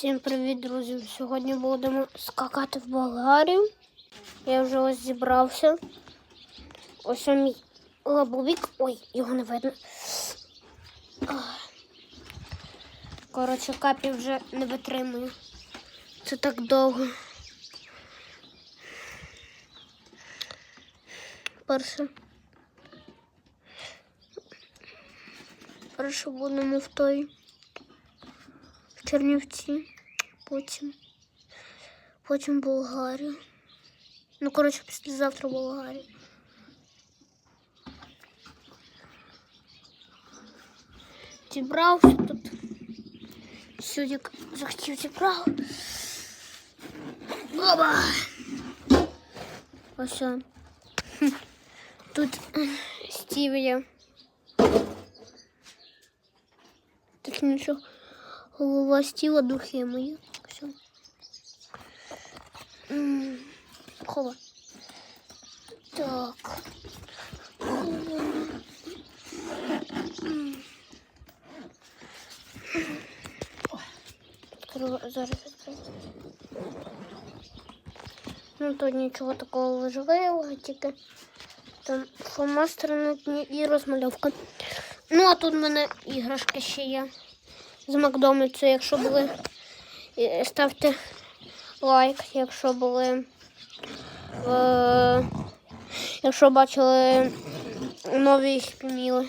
Всім привіт, друзі! Сьогодні будемо скакати в Болгарію. Я вже ось зібрався. Ось мій лабубік. Ой, його не видно. Коротше, капі вже не витримую. Це так довго. Перше. Перше будемо в той в Чернівці, потім, потім Болгарію. Ну, коротше, післязавтра Болгарію. Зібрався тут. Сюдік захотів зібрав. Оба! Ось. Тут Стівія. Так нічого. Голова стіла духи мої. Все. Хова. Так. Зараз відкрию. Ну тут нічого такого важливого, тільки там фломастери на дні і розмальовка. Ну, а тут в мене іграшки ще є з Макдональдсу, якщо були. Ставте лайк, якщо були. Е, якщо бачили нові хпіміли.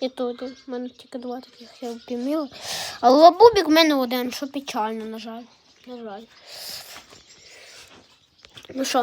І тут в мене тільки два таких хпіміли. А лабубік в мене один, що печально, на жаль. На жаль. Ну що?